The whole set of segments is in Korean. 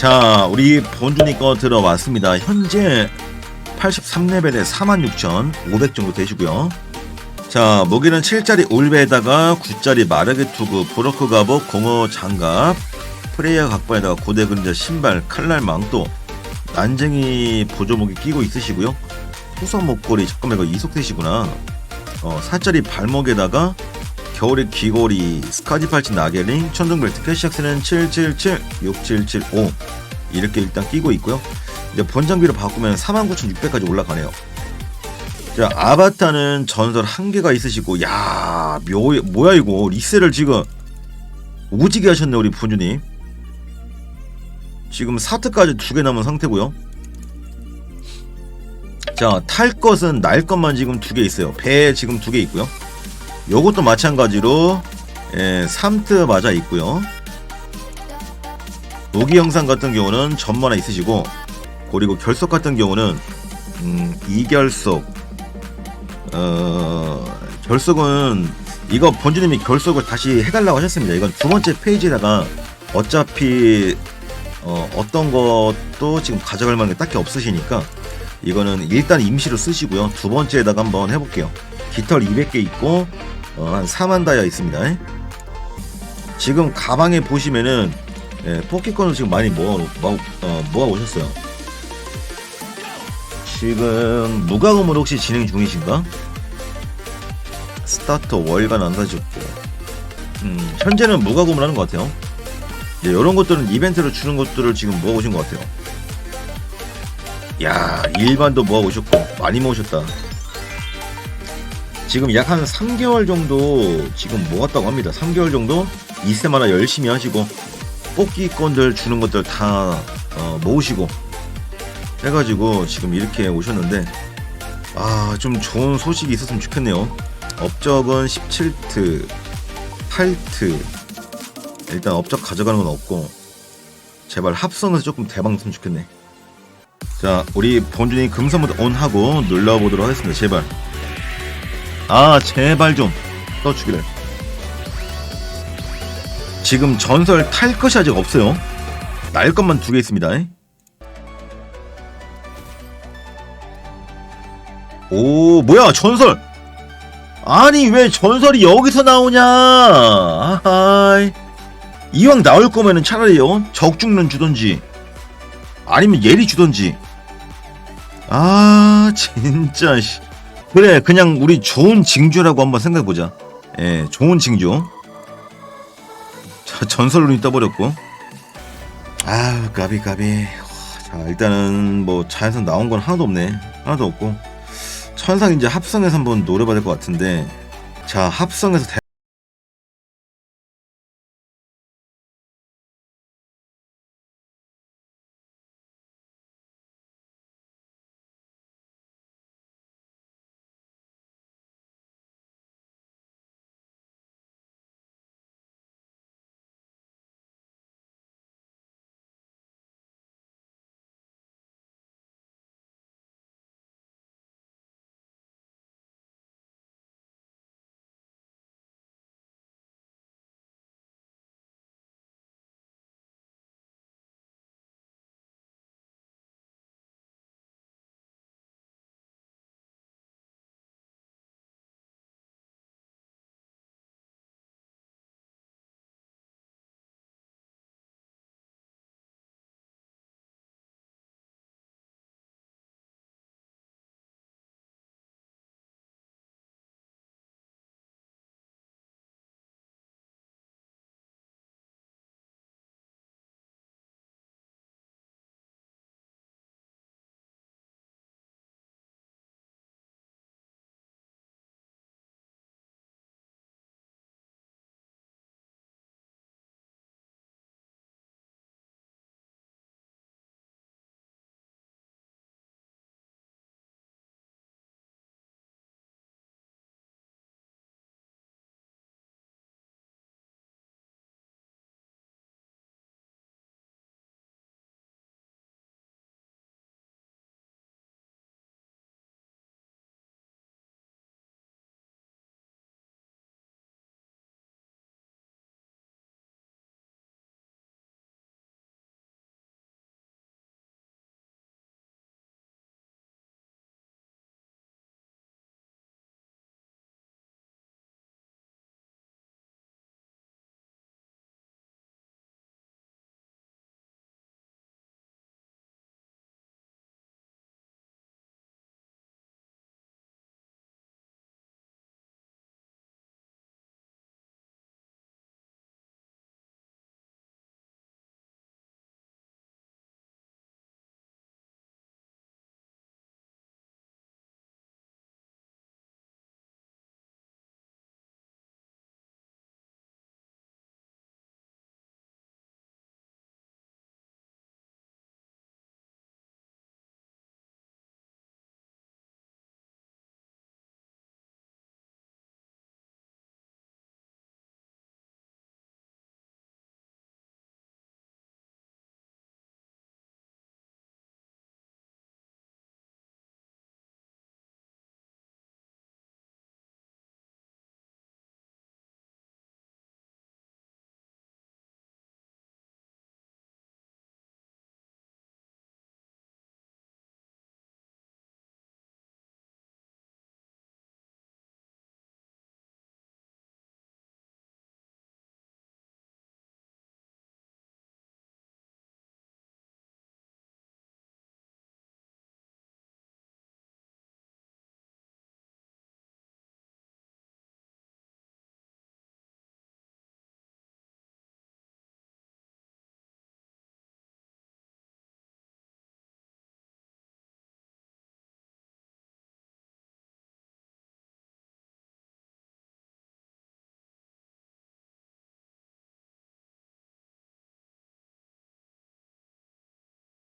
자, 우리 거 들어왔습니다. 현재 83레벨에 46,500 정도 되시고요. 자, 무기는 7짜리 올베에다가 9짜리 마르게 투구, 브로크 갑옷, 공어 장갑, 프레이어 각반에다가 고대 그림자 신발, 칼날 망토, 난쟁이 보조무기 끼고 있으시고요. 후석 목걸이, 잠깐만 이거 이속되시구나. 어, 4짜리 발목에다가 겨울의 귀걸이, 스카지 팔찌 나게링, 천둥벨트, 캐시악스는 777, 6775 이렇게 일단 끼고 있고요. 이제 본장비로 바꾸면 49,600까지 올라가네요. 자, 아바타는 전설 한 개가 있으시고, 야, 묘, 뭐야 이거 리셀을 지금 오지게 하셨네 우리 본주님. 지금 사트까지 두 개 남은 상태고요. 자, 탈 것은 날 것만 지금 두 개 있어요. 배 지금 두 개 있고요. 요것도 마찬가지로 예, 3트 맞아 있고요. 무기 영상 같은 경우는 전만화 있으시고 그리고 결속 같은 경우는 음, 이결속 어, 결속은 이거 본주님이 결속을 다시 해달라고 하셨습니다. 이건 두 번째 페이지에다가 어차피 어, 어떤 것도 지금 가져갈 만한 게 딱히 없으시니까 이거는 일단 임시로 쓰시고요. 두 번째에다가 한번 해볼게요. 깃털 200개 있고 어, 한 4만 다이아 있습니다. 지금 가방에 보시면은 예, 뽑기권을 지금 많이 모아, 모아, 어, 모아 오셨어요. 지금 무과금으로 혹시 진행 중이신가? 스타터 월간 안 사셨고 음, 현재는 무과금을 하는 것 같아요. 이제 이런 것들은 이벤트로 주는 것들을 지금 모아 오신 것 같아요. 야 일반도 모아 오셨고 많이 모으셨다. 지금 약 한 3개월 정도 지금 모았다고 합니다. 3개월 정도 이세마나 열심히 하시고 뽑기권들 주는 것들 다 어, 모으시고 해가지고 지금 이렇게 오셨는데 아 좀 좋은 소식이 있었으면 좋겠네요. 업적은 17트, 8트 일단 업적 가져가는 건 없고 제발 합성해서 조금 대박 났으면 좋겠네. 자 우리 본준이 금선부터 온 하고 눌러보도록 하겠습니다. 제발. 아 제발 좀 떠주기를. 지금 전설 탈 것이 아직 없어요. 날 것만 두 개 있습니다. 오 뭐야 전설 아니 왜 전설이 여기서 나오냐 아하이 이왕 나올 거면은 차라리요 적중론 주던지 아니면 예리 주던지 아 진짜 씨. 그래 그냥 우리 좋은 징조라고 한번 생각해보자. 예 좋은 징조. 자 전설론이 떠버렸고. 아우 까비 까비. 자 일단은 뭐 자연선 나온 건 하나도 없네. 하나도 없고. 천상 이제 합성해서 한번 노려봐야 될 것 같은데. 자 합성해서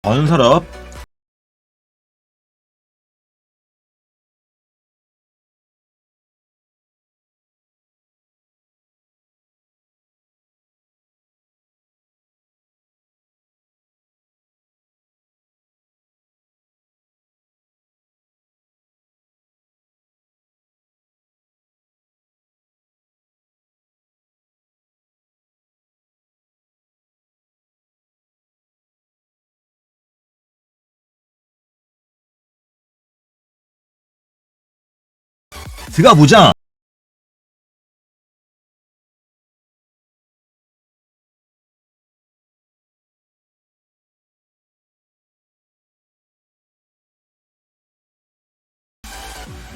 대... 전설업 들어가 보자.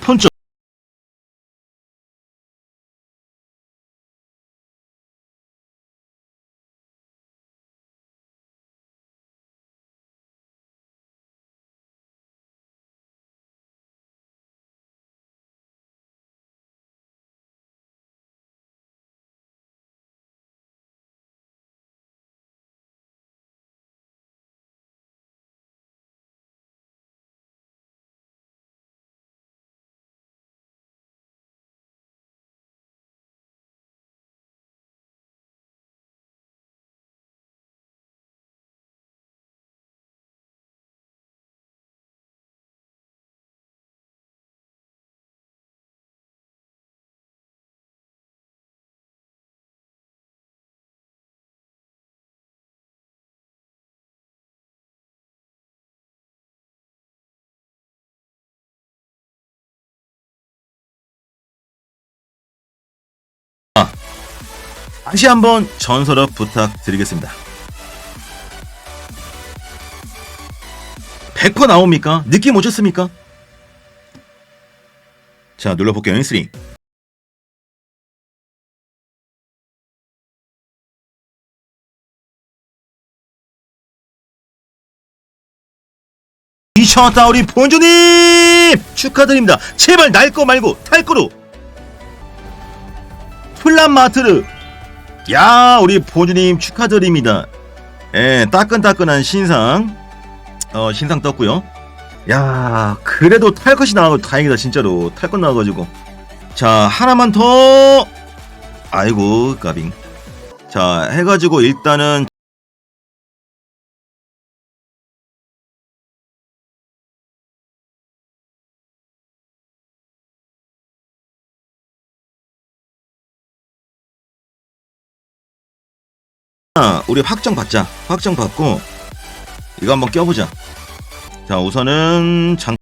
펀ਚ 다시 한번 전설업 부탁드리겠습니다. 100% 나옵니까? 느낌 오셨습니까? 자, 눌러볼게요. 3. 미쳤다 우리 본주님 축하드립니다 제발 날 거 말고 탈 거로 플란마트르 야 우리 본주님 축하드립니다. 예 따끈따끈한 신상. 어 신상 떴고요. 야 그래도 탈 것이 나와서 다행이다 진짜로. 탈 것 나와가지고. 자 하나만 더. 아이고 까빙. 자 해가지고 일단은 우리 확정 받자. 확정 받고 이거 한번 껴보자. 자, 우선은 장.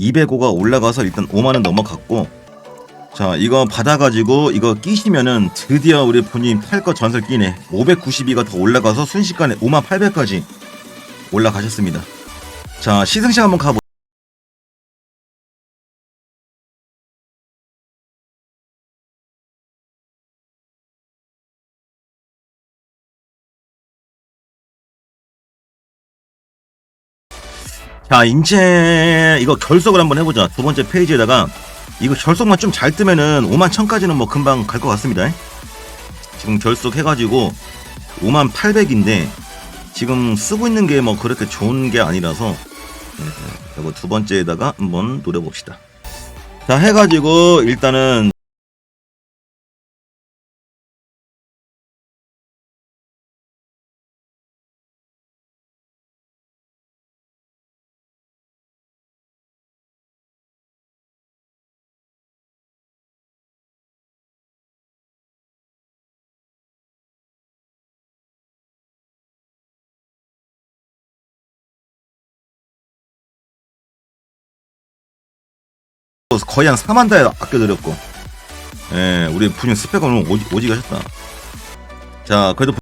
(205가) 올라가서 일단 (5만원) 넘어갔고 자 이거 받아가지고 이거 끼시면은 드디어 우리 본인 탈거 전설 끼네. 592가 더 올라가서 순식간에 5만 800까지 올라가셨습니다. 자 시승식 한번 가보 자 이제 이거 결석을 한번 해보자 두 번째 페이지에다가 이거 결속만 좀 잘 뜨면은 5만 1000까지는 뭐 금방 갈 것 같습니다. 지금 결속 해가지고 5만 800인데 지금 쓰고 있는 게 뭐 그렇게 좋은 게 아니라서 네, 네. 이거 두 번째에다가 한번 노려봅시다. 자 해가지고 일단은 거의 한 4만 달에 아껴드렸고. 예 우리 분유 스펙은 오지, 오지게 하셨다. 자 그래도